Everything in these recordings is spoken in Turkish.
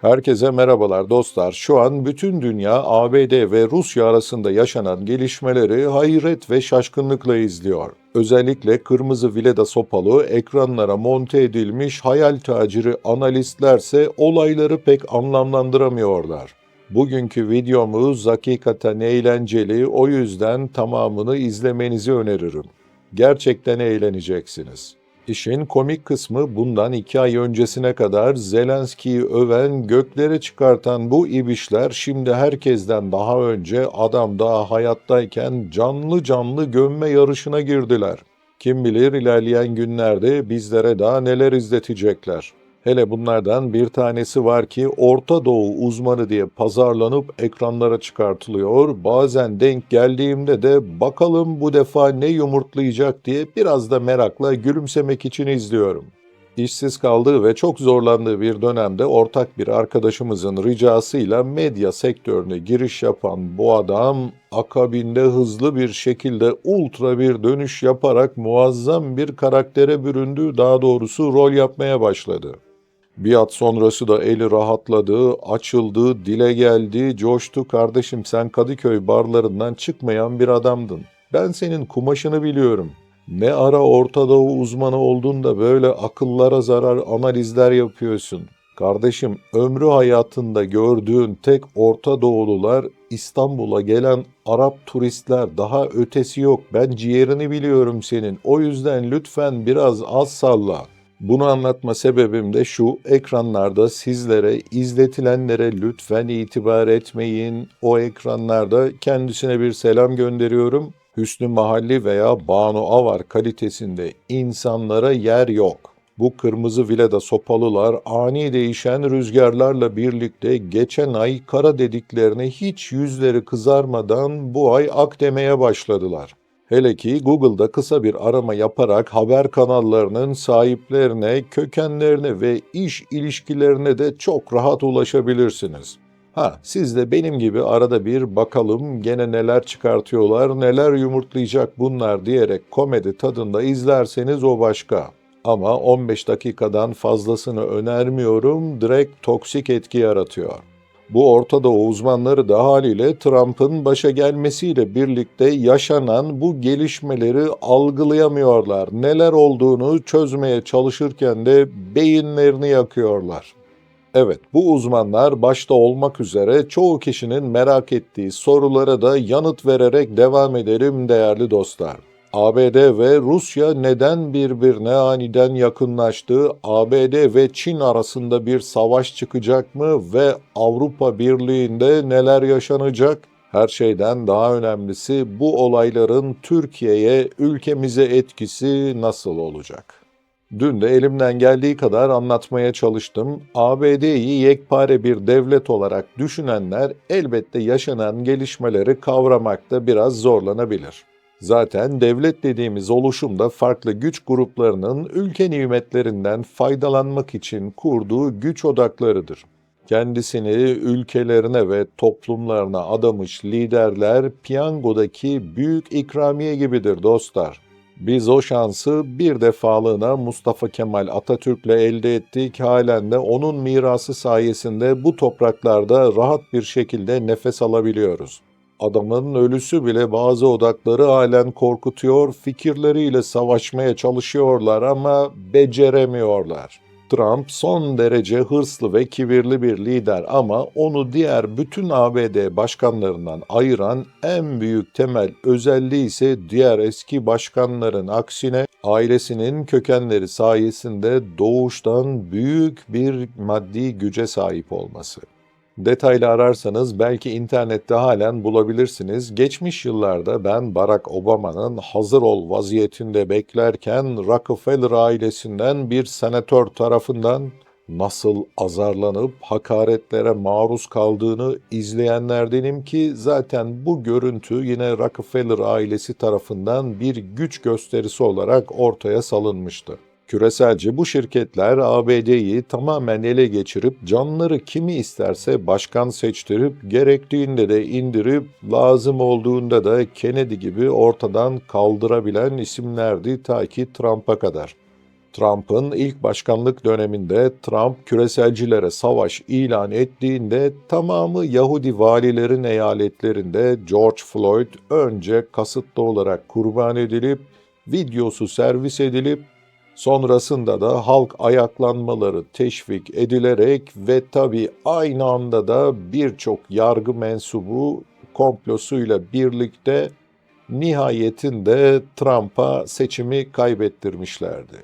Herkese merhabalar dostlar. Şu an bütün dünya ABD ve Rusya arasında yaşanan gelişmeleri hayret ve şaşkınlıkla izliyor. Özellikle kırmızı vileda sopalı ekranlara monte edilmiş hayal taciri analistlerse olayları pek anlamlandıramıyorlar. Bugünkü videomuz hakikaten eğlenceli, o yüzden tamamını izlemenizi öneririm. Gerçekten eğleneceksiniz. İşin komik kısmı bundan iki ay öncesine kadar Zelenski'yi öven, göklere çıkartan bu ibişler şimdi herkesten daha önce adam daha hayattayken canlı canlı gömme yarışına girdiler. Kim bilir ilerleyen günlerde bizlere daha neler izletecekler. Hele bunlardan bir tanesi var ki Orta Doğu uzmanı diye pazarlanıp ekranlara çıkartılıyor. Bazen denk geldiğimde de bakalım bu defa ne yumurtlayacak diye biraz da merakla gülümsemek için izliyorum. İşsiz kaldığı ve çok zorlandığı bir dönemde ortak bir arkadaşımızın ricasıyla medya sektörüne giriş yapan bu adam akabinde hızlı bir şekilde ultra bir dönüş yaparak muazzam bir karaktere büründü, daha doğrusu rol yapmaya başladı. Biat sonrası da eli rahatladı, açıldı, dile geldi, coştu. Kardeşim sen Kadıköy barlarından çıkmayan bir adamdın. Ben senin kumaşını biliyorum. Ne ara Orta Doğu uzmanı oldun da böyle akıllara zarar analizler yapıyorsun. Kardeşim ömrü hayatında gördüğün tek Orta Doğulular İstanbul'a gelen Arap turistler daha ötesi yok. Ben ciğerini biliyorum senin. O yüzden lütfen biraz az salla. Bunu anlatma sebebim de şu, ekranlarda sizlere, izletilenlere lütfen itibar etmeyin. O ekranlarda kendisine bir selam gönderiyorum. Hüsnü Mahalli veya Banu Avar kalitesinde insanlara yer yok. Bu kırmızı vileda sopalılar ani değişen rüzgarlarla birlikte geçen ay kara dediklerine hiç yüzleri kızarmadan bu ay ak demeye başladılar. Hele ki Google'da kısa bir arama yaparak haber kanallarının sahiplerine, kökenlerine ve iş ilişkilerine de çok rahat ulaşabilirsiniz. Ha, siz de benim gibi arada bir bakalım gene neler çıkartıyorlar, neler yumurtlayacak bunlar diyerek komedi tadında izlerseniz o başka. Ama 15 dakikadan fazlasını önermiyorum, direkt toksik etki yaratıyor. Bu Orta Doğu uzmanları da haliyle Trump'ın başa gelmesiyle birlikte yaşanan bu gelişmeleri algılayamıyorlar. Neler olduğunu çözmeye çalışırken de beyinlerini yakıyorlar. Evet, bu uzmanlar başta olmak üzere çoğu kişinin merak ettiği sorulara da yanıt vererek devam edelim değerli dostlar. ABD ve Rusya neden birbirine aniden yakınlaştı? ABD ve Çin arasında bir savaş çıkacak mı ve Avrupa Birliği'nde neler yaşanacak? Her şeyden daha önemlisi bu olayların Türkiye'ye, ülkemize etkisi nasıl olacak? Dün de elimden geldiği kadar anlatmaya çalıştım. ABD'yi yekpare bir devlet olarak düşünenler elbette yaşanan gelişmeleri kavramakta biraz zorlanabilir. Zaten devlet dediğimiz oluşumda farklı güç gruplarının ülke nimetlerinden faydalanmak için kurduğu güç odaklarıdır. Kendisini ülkelerine ve toplumlarına adamış liderler piyangodaki büyük ikramiye gibidir dostlar. Biz o şansı bir defalığına Mustafa Kemal Atatürk'le elde ettik. Halen de onun mirası sayesinde bu topraklarda rahat bir şekilde nefes alabiliyoruz. Adamın ölüsü bile bazı odakları halen korkutuyor, fikirleriyle savaşmaya çalışıyorlar ama beceremiyorlar. Trump son derece hırslı ve kibirli bir lider ama onu diğer bütün ABD başkanlarından ayıran en büyük temel özelliği ise diğer eski başkanların aksine ailesinin kökenleri sayesinde doğuştan büyük bir maddi güce sahip olması. Detaylı ararsanız belki internette halen bulabilirsiniz. Geçmiş yıllarda ben Barack Obama'nın hazır ol vaziyetinde beklerken Rockefeller ailesinden bir senatör tarafından nasıl azarlanıp hakaretlere maruz kaldığını izleyenlerdenim ki zaten bu görüntü yine Rockefeller ailesi tarafından bir güç gösterisi olarak ortaya salınmıştı. Küreselce bu şirketler ABD'yi tamamen ele geçirip canları kimi isterse başkan seçtirip gerektiğinde de indirip lazım olduğunda da Kennedy gibi ortadan kaldırabilen isimlerdi ta ki Trump'a kadar. Trump'ın ilk başkanlık döneminde Trump küreselcilere savaş ilan ettiğinde tamamı Yahudi valilerin eyaletlerinde George Floyd önce kasıtlı olarak kurban edilip videosu servis edilip sonrasında da halk ayaklanmaları teşvik edilerek ve tabi aynı anda da birçok yargı mensubu komplosuyla birlikte nihayetinde Trump'a seçimi kaybettirmişlerdi.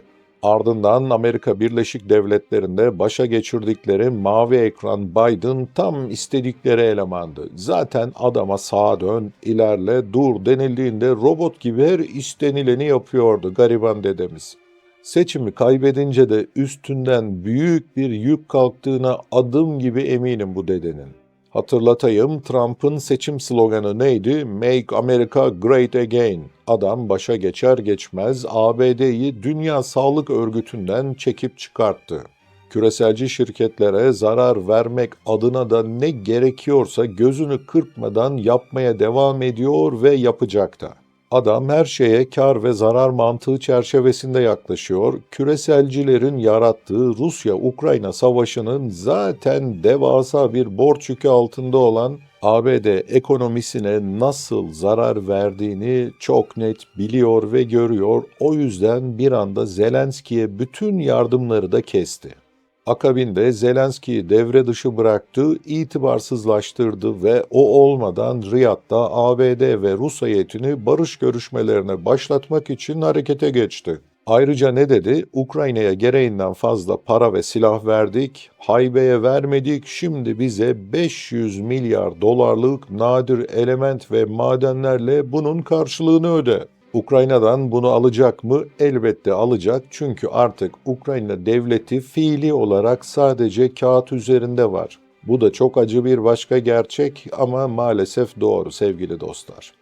Ardından Amerika Birleşik Devletleri'nde başa geçirdikleri mavi ekran Biden tam istedikleri elemandı. Zaten adama sağa dön, ilerle, dur denildiğinde robot gibi her istenileni yapıyordu gariban dedemiz. Seçimi kaybedince de üstünden büyük bir yük kalktığına adım gibi eminim bu dedenin. Hatırlatayım Trump'ın seçim sloganı neydi? Make America Great Again. Adam başa geçer geçmez ABD'yi Dünya Sağlık Örgütü'nden çekip çıkarttı. Küreselci şirketlere zarar vermek adına da ne gerekiyorsa gözünü kırpmadan yapmaya devam ediyor ve yapacak da. Adam her şeye kar ve zarar mantığı çerçevesinde yaklaşıyor. Küreselcilerin yarattığı Rusya-Ukrayna savaşının zaten devasa bir borç yükü altında olan ABD ekonomisine nasıl zarar verdiğini çok net biliyor ve görüyor. O yüzden bir anda Zelenski'ye bütün yardımları da kesti. Akabinde Zelenski'yi devre dışı bıraktı, itibarsızlaştırdı ve o olmadan Riyad'da ABD ve Rus heyetini barış görüşmelerine başlatmak için harekete geçti. Ayrıca ne dedi? Ukrayna'ya gereğinden fazla para ve silah verdik, haybeye vermedik, şimdi bize 500 milyar dolarlık nadir element ve madenlerle bunun karşılığını öde. Ukrayna'dan bunu alacak mı? Elbette alacak çünkü artık Ukrayna devleti fiili olarak sadece kağıt üzerinde var. Bu da çok acı bir başka gerçek ama maalesef doğru sevgili dostlar.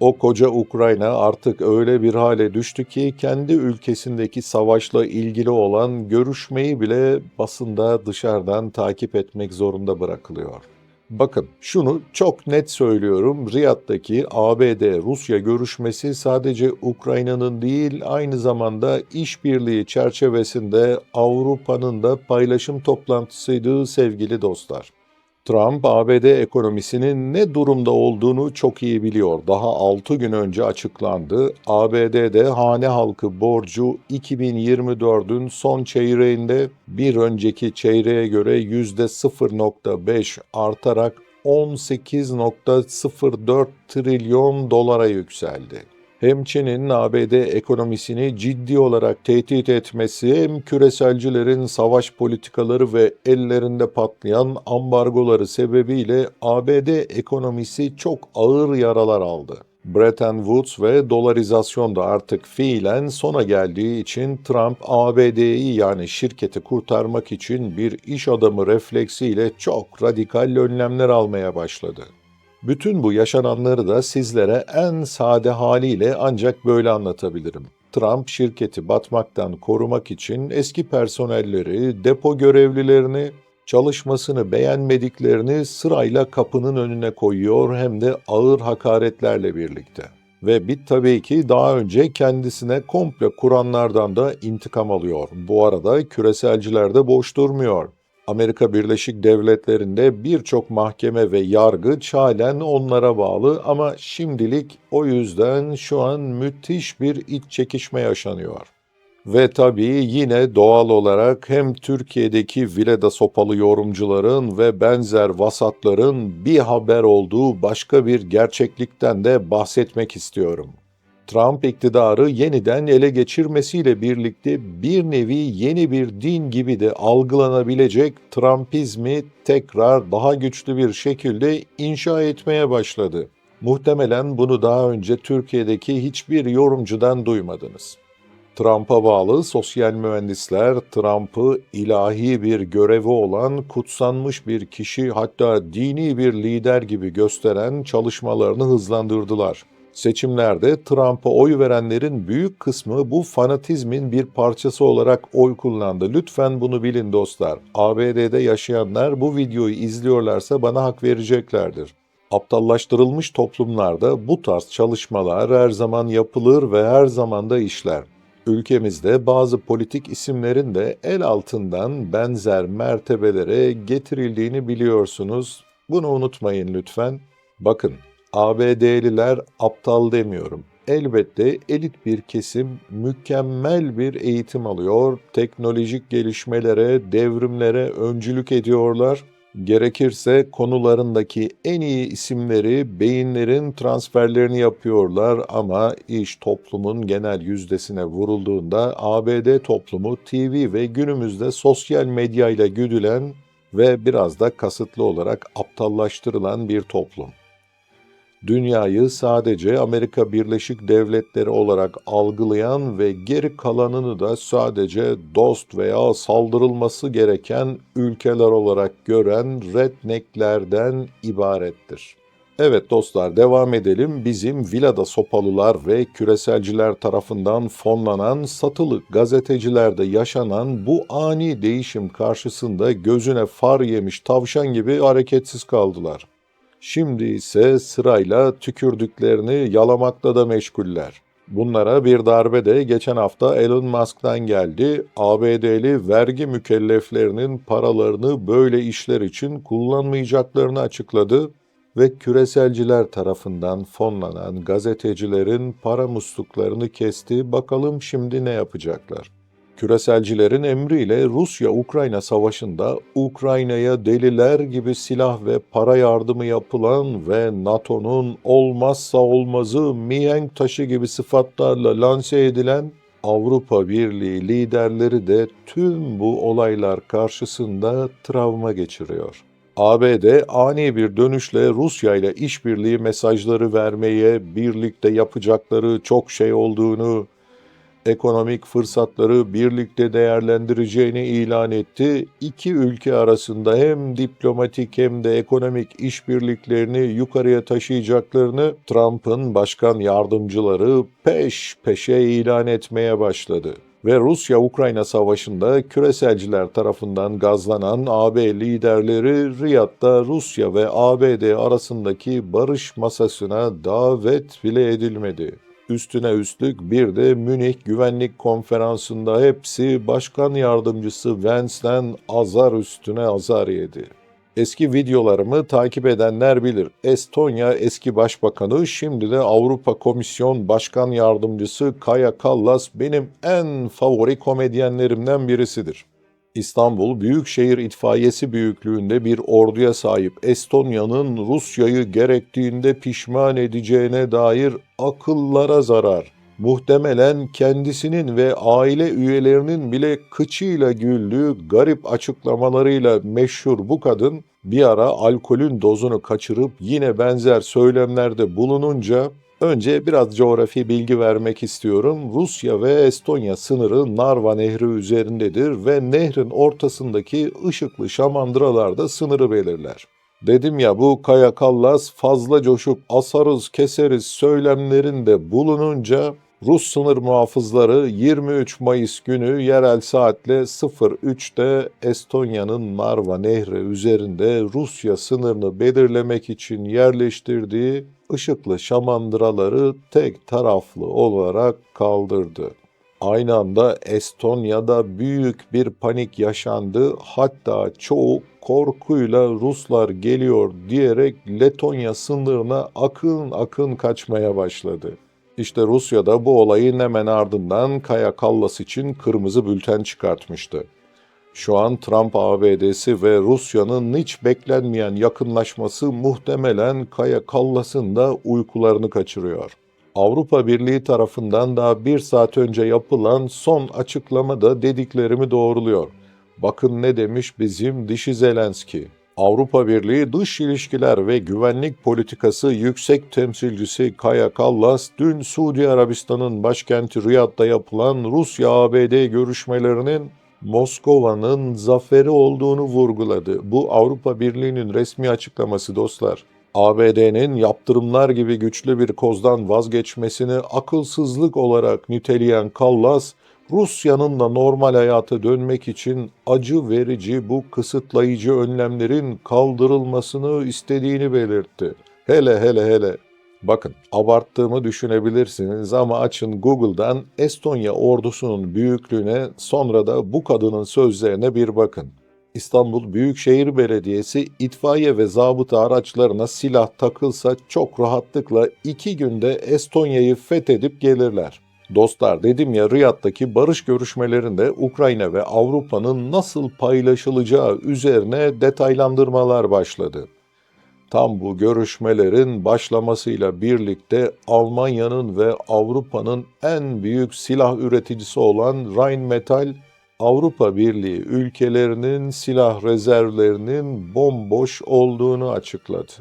O koca Ukrayna artık öyle bir hale düştü ki kendi ülkesindeki savaşla ilgili olan görüşmeyi bile basında dışarıdan takip etmek zorunda bırakılıyor. Bakın şunu çok net söylüyorum. Riyad'daki ABD-Rusya görüşmesi sadece Ukrayna'nın değil aynı zamanda işbirliği çerçevesinde Avrupa'nın da paylaşım toplantısıydı sevgili dostlar. Trump, ABD ekonomisinin ne durumda olduğunu çok iyi biliyor. Daha 6 gün önce açıklandı. ABD'de hane halkı borcu 2024'ün son çeyreğinde bir önceki çeyreğe göre %0.5 artarak 18.04 trilyon dolara yükseldi hem Çin'in ABD ekonomisini ciddi olarak tehdit etmesi hem küreselcilerin savaş politikaları ve ellerinde patlayan ambargoları sebebiyle ABD ekonomisi çok ağır yaralar aldı. Bretton Woods ve dolarizasyon da artık fiilen sona geldiği için Trump ABD'yi yani şirketi kurtarmak için bir iş adamı refleksiyle çok radikal önlemler almaya başladı. Bütün bu yaşananları da sizlere en sade haliyle ancak böyle anlatabilirim. Trump şirketi batmaktan korumak için eski personelleri, depo görevlilerini, çalışmasını beğenmediklerini sırayla kapının önüne koyuyor hem de ağır hakaretlerle birlikte. Ve bit tabii ki daha önce kendisine komple kuranlardan da intikam alıyor. Bu arada küreselciler de boş durmuyor. Amerika Birleşik Devletleri'nde birçok mahkeme ve yargı halen onlara bağlı ama şimdilik o yüzden şu an müthiş bir iç çekişme yaşanıyor. Ve tabii yine doğal olarak hem Türkiye'deki Vileda Sopalı yorumcuların ve benzer vasatların bir haber olduğu başka bir gerçeklikten de bahsetmek istiyorum. Trump iktidarı yeniden ele geçirmesiyle birlikte bir nevi yeni bir din gibi de algılanabilecek Trumpizmi tekrar daha güçlü bir şekilde inşa etmeye başladı. Muhtemelen bunu daha önce Türkiye'deki hiçbir yorumcudan duymadınız. Trump'a bağlı sosyal mühendisler Trump'ı ilahi bir görevi olan kutsanmış bir kişi hatta dini bir lider gibi gösteren çalışmalarını hızlandırdılar. Seçimlerde Trump'a oy verenlerin büyük kısmı bu fanatizmin bir parçası olarak oy kullandı. Lütfen bunu bilin dostlar. ABD'de yaşayanlar bu videoyu izliyorlarsa bana hak vereceklerdir. Aptallaştırılmış toplumlarda bu tarz çalışmalar her zaman yapılır ve her zaman da işler. Ülkemizde bazı politik isimlerin de el altından benzer mertebelere getirildiğini biliyorsunuz. Bunu unutmayın lütfen. Bakın, ABD'liler aptal demiyorum. Elbette elit bir kesim mükemmel bir eğitim alıyor, teknolojik gelişmelere, devrimlere öncülük ediyorlar. Gerekirse konularındaki en iyi isimleri, beyinlerin transferlerini yapıyorlar ama iş toplumun genel yüzdesine vurulduğunda ABD toplumu TV ve günümüzde sosyal medyayla güdülen ve biraz da kasıtlı olarak aptallaştırılan bir toplum dünyayı sadece Amerika Birleşik Devletleri olarak algılayan ve geri kalanını da sadece dost veya saldırılması gereken ülkeler olarak gören rednecklerden ibarettir. Evet dostlar devam edelim. Bizim Vilada Sopalılar ve küreselciler tarafından fonlanan satılık gazetecilerde yaşanan bu ani değişim karşısında gözüne far yemiş tavşan gibi hareketsiz kaldılar. Şimdi ise sırayla tükürdüklerini yalamakla da meşguller. Bunlara bir darbe de geçen hafta Elon Musk'tan geldi. ABD'li vergi mükelleflerinin paralarını böyle işler için kullanmayacaklarını açıkladı ve küreselciler tarafından fonlanan gazetecilerin para musluklarını kesti. Bakalım şimdi ne yapacaklar? Küreselcilerin emriyle Rusya-Ukrayna savaşında Ukrayna'ya deliler gibi silah ve para yardımı yapılan ve NATO'nun olmazsa olmazı mihenk taşı gibi sıfatlarla lanse edilen Avrupa Birliği liderleri de tüm bu olaylar karşısında travma geçiriyor. ABD ani bir dönüşle Rusya ile işbirliği mesajları vermeye, birlikte yapacakları çok şey olduğunu, ekonomik fırsatları birlikte değerlendireceğini ilan etti. İki ülke arasında hem diplomatik hem de ekonomik işbirliklerini yukarıya taşıyacaklarını Trump'ın başkan yardımcıları peş peşe ilan etmeye başladı ve Rusya-Ukrayna savaşında küreselciler tarafından gazlanan AB liderleri Riyad'da Rusya ve ABD arasındaki barış masasına davet bile edilmedi. Üstüne üstlük bir de Münih Güvenlik Konferansı'nda hepsi başkan yardımcısı Vance'den azar üstüne azar yedi. Eski videolarımı takip edenler bilir. Estonya eski başbakanı, şimdi de Avrupa Komisyon Başkan Yardımcısı Kaya Kallas benim en favori komedyenlerimden birisidir. İstanbul Büyükşehir İtfaiyesi büyüklüğünde bir orduya sahip Estonya'nın Rusya'yı gerektiğinde pişman edeceğine dair akıllara zarar. Muhtemelen kendisinin ve aile üyelerinin bile kıçıyla güldüğü garip açıklamalarıyla meşhur bu kadın bir ara alkolün dozunu kaçırıp yine benzer söylemlerde bulununca Önce biraz coğrafi bilgi vermek istiyorum. Rusya ve Estonya sınırı Narva Nehri üzerindedir ve nehrin ortasındaki ışıklı şamandıralarda sınırı belirler. Dedim ya bu Kaya Kallas fazla coşup asarız keseriz söylemlerinde bulununca Rus sınır muhafızları 23 Mayıs günü yerel saatle 03'te Estonya'nın Narva Nehri üzerinde Rusya sınırını belirlemek için yerleştirdiği ışıklı şamandıraları tek taraflı olarak kaldırdı. Aynı anda Estonya'da büyük bir panik yaşandı. Hatta çoğu korkuyla Ruslar geliyor diyerek Letonya sınırına akın akın kaçmaya başladı. İşte Rusya da bu olayın hemen ardından Kaya Kallas için kırmızı bülten çıkartmıştı. Şu an Trump ABD'si ve Rusya'nın hiç beklenmeyen yakınlaşması muhtemelen Kaya Kallas'ın da uykularını kaçırıyor. Avrupa Birliği tarafından daha bir saat önce yapılan son açıklama da dediklerimi doğruluyor. Bakın ne demiş bizim dişi Zelenski. Avrupa Birliği Dış İlişkiler ve Güvenlik Politikası Yüksek Temsilcisi Kaya Kallas, dün Suudi Arabistan'ın başkenti Riyad'da yapılan Rusya-ABD görüşmelerinin Moskova'nın zaferi olduğunu vurguladı. Bu Avrupa Birliği'nin resmi açıklaması dostlar. ABD'nin yaptırımlar gibi güçlü bir kozdan vazgeçmesini akılsızlık olarak niteleyen Kallas, Rusya'nın da normal hayata dönmek için acı verici bu kısıtlayıcı önlemlerin kaldırılmasını istediğini belirtti. Hele hele hele Bakın abarttığımı düşünebilirsiniz ama açın Google'dan Estonya ordusunun büyüklüğüne sonra da bu kadının sözlerine bir bakın. İstanbul Büyükşehir Belediyesi itfaiye ve zabıta araçlarına silah takılsa çok rahatlıkla iki günde Estonya'yı fethedip gelirler. Dostlar dedim ya Riyad'daki barış görüşmelerinde Ukrayna ve Avrupa'nın nasıl paylaşılacağı üzerine detaylandırmalar başladı. Tam bu görüşmelerin başlamasıyla birlikte Almanya'nın ve Avrupa'nın en büyük silah üreticisi olan Rheinmetall, Avrupa Birliği ülkelerinin silah rezervlerinin bomboş olduğunu açıkladı.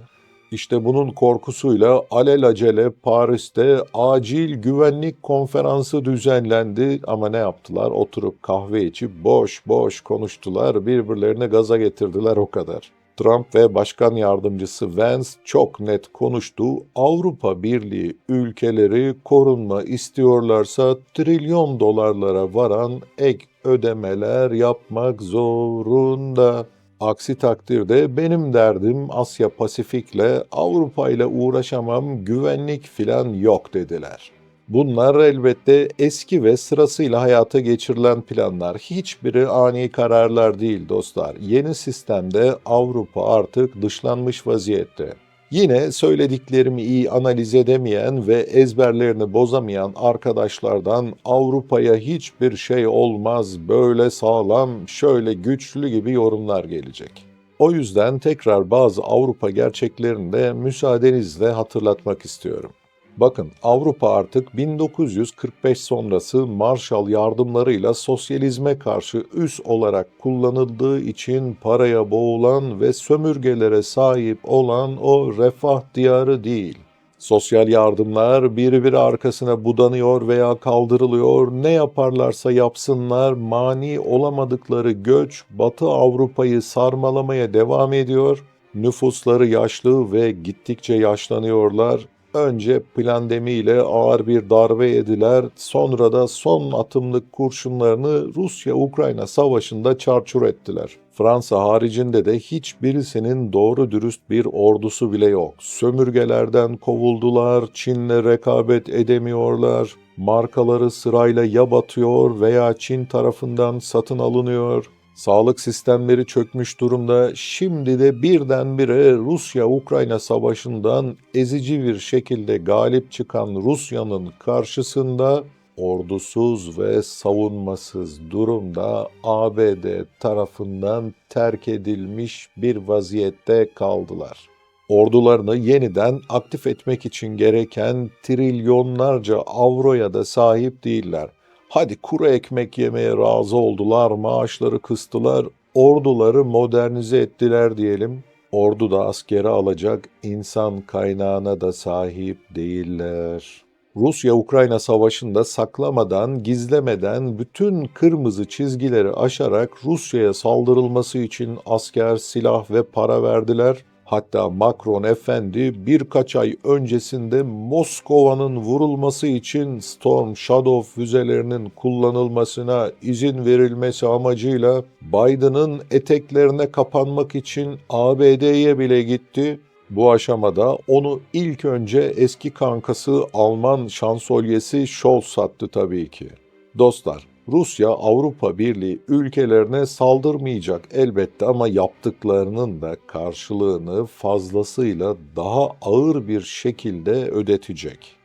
İşte bunun korkusuyla alelacele Paris'te acil güvenlik konferansı düzenlendi ama ne yaptılar? Oturup kahve içip boş boş konuştular, birbirlerine gaza getirdiler o kadar. Trump ve Başkan Yardımcısı Vance çok net konuştu. Avrupa Birliği ülkeleri korunma istiyorlarsa trilyon dolarlara varan ek ödemeler yapmak zorunda. Aksi takdirde benim derdim Asya Pasifik'le Avrupa ile uğraşamam güvenlik filan yok dediler. Bunlar elbette eski ve sırasıyla hayata geçirilen planlar. Hiçbiri ani kararlar değil dostlar. Yeni sistemde Avrupa artık dışlanmış vaziyette. Yine söylediklerimi iyi analiz edemeyen ve ezberlerini bozamayan arkadaşlardan Avrupa'ya hiçbir şey olmaz, böyle sağlam, şöyle güçlü gibi yorumlar gelecek. O yüzden tekrar bazı Avrupa gerçeklerini de müsaadenizle hatırlatmak istiyorum. Bakın Avrupa artık 1945 sonrası Marshall yardımlarıyla sosyalizme karşı üs olarak kullanıldığı için paraya boğulan ve sömürgelere sahip olan o refah diyarı değil. Sosyal yardımlar birbiri arkasına budanıyor veya kaldırılıyor. Ne yaparlarsa yapsınlar mani olamadıkları göç Batı Avrupa'yı sarmalamaya devam ediyor. Nüfusları yaşlı ve gittikçe yaşlanıyorlar. Önce plandemiyle ağır bir darbe yediler, sonra da son atımlık kurşunlarını Rusya-Ukrayna savaşında çarçur ettiler. Fransa haricinde de hiçbirisinin doğru dürüst bir ordusu bile yok. Sömürgelerden kovuldular, Çin'le rekabet edemiyorlar, markaları sırayla ya batıyor veya Çin tarafından satın alınıyor. Sağlık sistemleri çökmüş durumda. Şimdi de birdenbire Rusya-Ukrayna savaşından ezici bir şekilde galip çıkan Rusya'nın karşısında ordusuz ve savunmasız durumda ABD tarafından terk edilmiş bir vaziyette kaldılar. Ordularını yeniden aktif etmek için gereken trilyonlarca avroya da sahip değiller. Hadi kuru ekmek yemeye razı oldular, maaşları kıstılar, orduları modernize ettiler diyelim. Ordu da askeri alacak insan kaynağına da sahip değiller. Rusya-Ukrayna savaşında saklamadan, gizlemeden bütün kırmızı çizgileri aşarak Rusya'ya saldırılması için asker, silah ve para verdiler. Hatta Macron efendi birkaç ay öncesinde Moskova'nın vurulması için Storm Shadow füzelerinin kullanılmasına izin verilmesi amacıyla Biden'ın eteklerine kapanmak için ABD'ye bile gitti. Bu aşamada onu ilk önce eski kankası Alman şansölyesi Scholz sattı tabii ki. Dostlar, Rusya Avrupa Birliği ülkelerine saldırmayacak elbette ama yaptıklarının da karşılığını fazlasıyla daha ağır bir şekilde ödetecek.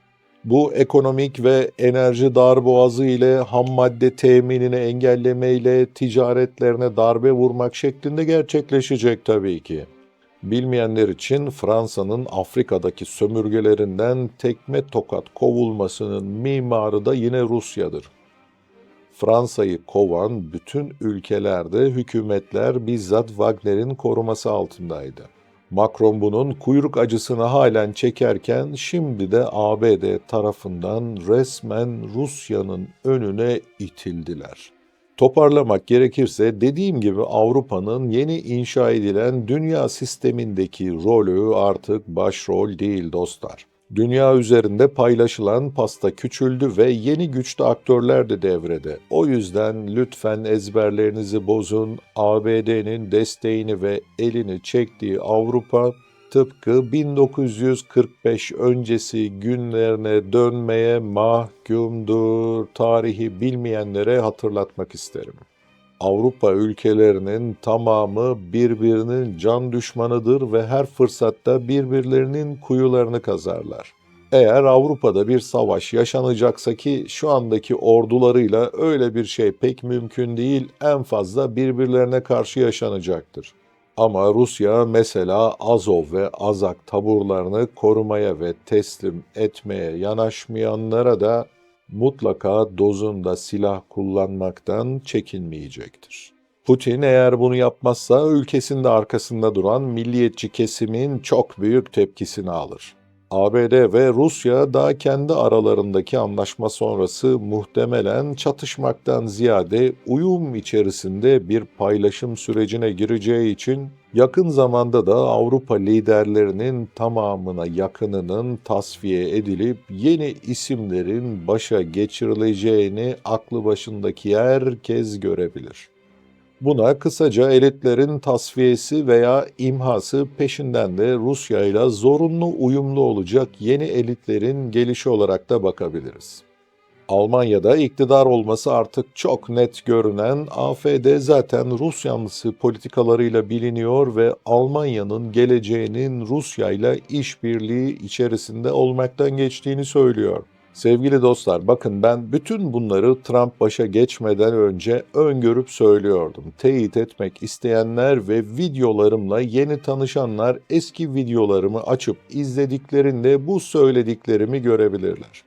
Bu ekonomik ve enerji darboğazı ile ham madde teminini engellemeyle ticaretlerine darbe vurmak şeklinde gerçekleşecek tabii ki. Bilmeyenler için Fransa'nın Afrika'daki sömürgelerinden tekme tokat kovulmasının mimarı da yine Rusya'dır. Fransa'yı kovan bütün ülkelerde hükümetler bizzat Wagner'in koruması altındaydı. Macron bunun kuyruk acısını halen çekerken şimdi de ABD tarafından resmen Rusya'nın önüne itildiler. Toparlamak gerekirse dediğim gibi Avrupa'nın yeni inşa edilen dünya sistemindeki rolü artık başrol değil dostlar. Dünya üzerinde paylaşılan pasta küçüldü ve yeni güçlü aktörler de devrede. O yüzden lütfen ezberlerinizi bozun. ABD'nin desteğini ve elini çektiği Avrupa tıpkı 1945 öncesi günlerine dönmeye mahkumdur. Tarihi bilmeyenlere hatırlatmak isterim. Avrupa ülkelerinin tamamı birbirinin can düşmanıdır ve her fırsatta birbirlerinin kuyularını kazarlar. Eğer Avrupa'da bir savaş yaşanacaksa ki şu andaki ordularıyla öyle bir şey pek mümkün değil, en fazla birbirlerine karşı yaşanacaktır. Ama Rusya mesela Azov ve Azak taburlarını korumaya ve teslim etmeye yanaşmayanlara da mutlaka dozunda silah kullanmaktan çekinmeyecektir. Putin eğer bunu yapmazsa ülkesinde arkasında duran milliyetçi kesimin çok büyük tepkisini alır. ABD ve Rusya da kendi aralarındaki anlaşma sonrası muhtemelen çatışmaktan ziyade uyum içerisinde bir paylaşım sürecine gireceği için yakın zamanda da Avrupa liderlerinin tamamına yakınının tasfiye edilip yeni isimlerin başa geçirileceğini aklı başındaki herkes görebilir. Buna kısaca elitlerin tasfiyesi veya imhası peşinden de Rusya ile zorunlu uyumlu olacak yeni elitlerin gelişi olarak da bakabiliriz. Almanya'da iktidar olması artık çok net görünen AFD zaten Rus yanlısı politikalarıyla biliniyor ve Almanya'nın geleceğinin Rusya ile işbirliği içerisinde olmaktan geçtiğini söylüyor. Sevgili dostlar bakın ben bütün bunları Trump başa geçmeden önce öngörüp söylüyordum. Teyit etmek isteyenler ve videolarımla yeni tanışanlar eski videolarımı açıp izlediklerinde bu söylediklerimi görebilirler.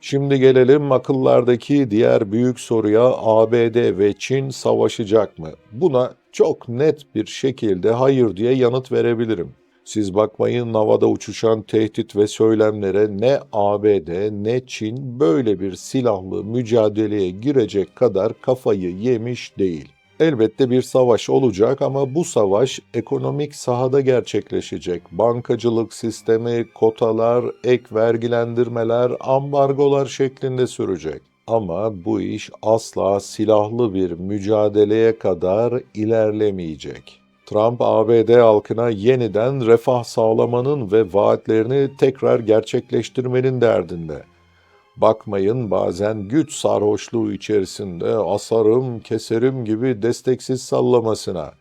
Şimdi gelelim akıllardaki diğer büyük soruya ABD ve Çin savaşacak mı? Buna çok net bir şekilde hayır diye yanıt verebilirim. Siz bakmayın havada uçuşan tehdit ve söylemlere ne ABD ne Çin böyle bir silahlı mücadeleye girecek kadar kafayı yemiş değil. Elbette bir savaş olacak ama bu savaş ekonomik sahada gerçekleşecek. Bankacılık sistemi, kotalar, ek vergilendirmeler, ambargolar şeklinde sürecek. Ama bu iş asla silahlı bir mücadeleye kadar ilerlemeyecek. Trump ABD halkına yeniden refah sağlamanın ve vaatlerini tekrar gerçekleştirmenin derdinde. Bakmayın bazen güç sarhoşluğu içerisinde asarım, keserim gibi desteksiz sallamasına.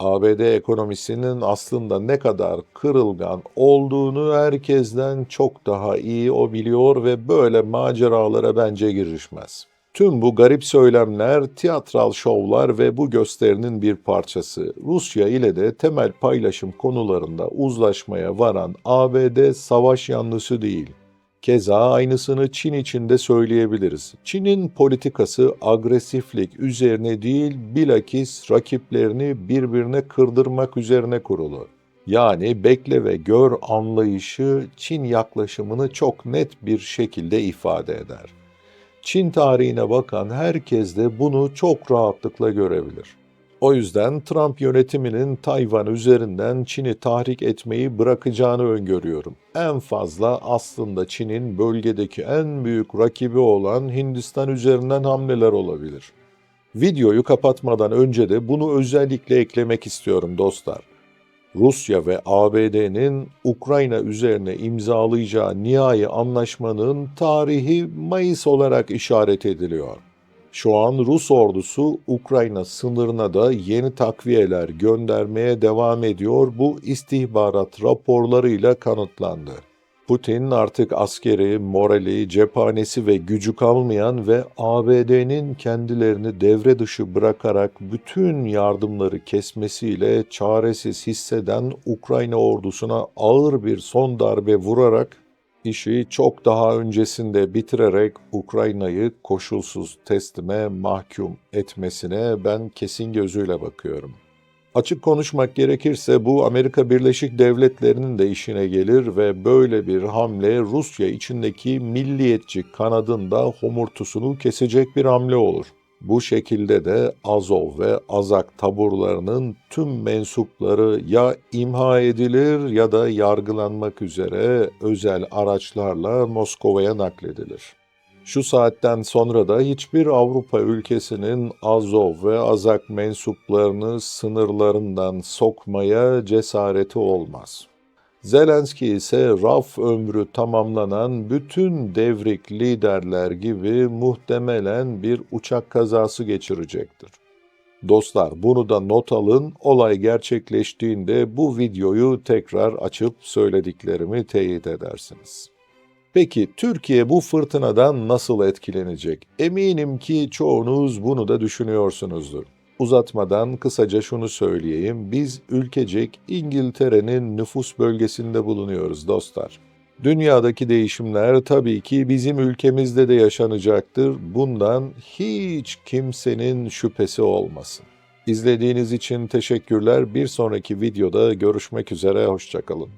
ABD ekonomisinin aslında ne kadar kırılgan olduğunu herkesten çok daha iyi o biliyor ve böyle maceralara bence girişmez. Tüm bu garip söylemler, tiyatral şovlar ve bu gösterinin bir parçası. Rusya ile de temel paylaşım konularında uzlaşmaya varan ABD savaş yanlısı değil. Keza aynısını Çin için de söyleyebiliriz. Çin'in politikası agresiflik üzerine değil, bilakis rakiplerini birbirine kırdırmak üzerine kurulu. Yani bekle ve gör anlayışı Çin yaklaşımını çok net bir şekilde ifade eder. Çin tarihine bakan herkes de bunu çok rahatlıkla görebilir. O yüzden Trump yönetiminin Tayvan üzerinden Çin'i tahrik etmeyi bırakacağını öngörüyorum. En fazla aslında Çin'in bölgedeki en büyük rakibi olan Hindistan üzerinden hamleler olabilir. Videoyu kapatmadan önce de bunu özellikle eklemek istiyorum dostlar. Rusya ve ABD'nin Ukrayna üzerine imzalayacağı nihai anlaşmanın tarihi Mayıs olarak işaret ediliyor. Şu an Rus ordusu Ukrayna sınırına da yeni takviyeler göndermeye devam ediyor. Bu istihbarat raporlarıyla kanıtlandı. Putin artık askeri, morali, cephanesi ve gücü kalmayan ve ABD'nin kendilerini devre dışı bırakarak bütün yardımları kesmesiyle çaresiz hisseden Ukrayna ordusuna ağır bir son darbe vurarak işi çok daha öncesinde bitirerek Ukrayna'yı koşulsuz teslime mahkum etmesine ben kesin gözüyle bakıyorum. Açık konuşmak gerekirse bu Amerika Birleşik Devletleri'nin de işine gelir ve böyle bir hamle Rusya içindeki milliyetçi kanadın da homurtusunu kesecek bir hamle olur. Bu şekilde de Azov ve Azak taburlarının tüm mensupları ya imha edilir ya da yargılanmak üzere özel araçlarla Moskova'ya nakledilir. Şu saatten sonra da hiçbir Avrupa ülkesinin Azov ve Azak mensuplarını sınırlarından sokmaya cesareti olmaz. Zelenski ise raf ömrü tamamlanan bütün devrik liderler gibi muhtemelen bir uçak kazası geçirecektir. Dostlar bunu da not alın, olay gerçekleştiğinde bu videoyu tekrar açıp söylediklerimi teyit edersiniz. Peki Türkiye bu fırtınadan nasıl etkilenecek? Eminim ki çoğunuz bunu da düşünüyorsunuzdur. Uzatmadan kısaca şunu söyleyeyim. Biz ülkecek İngiltere'nin nüfus bölgesinde bulunuyoruz dostlar. Dünyadaki değişimler tabii ki bizim ülkemizde de yaşanacaktır. Bundan hiç kimsenin şüphesi olmasın. İzlediğiniz için teşekkürler. Bir sonraki videoda görüşmek üzere. Hoşçakalın.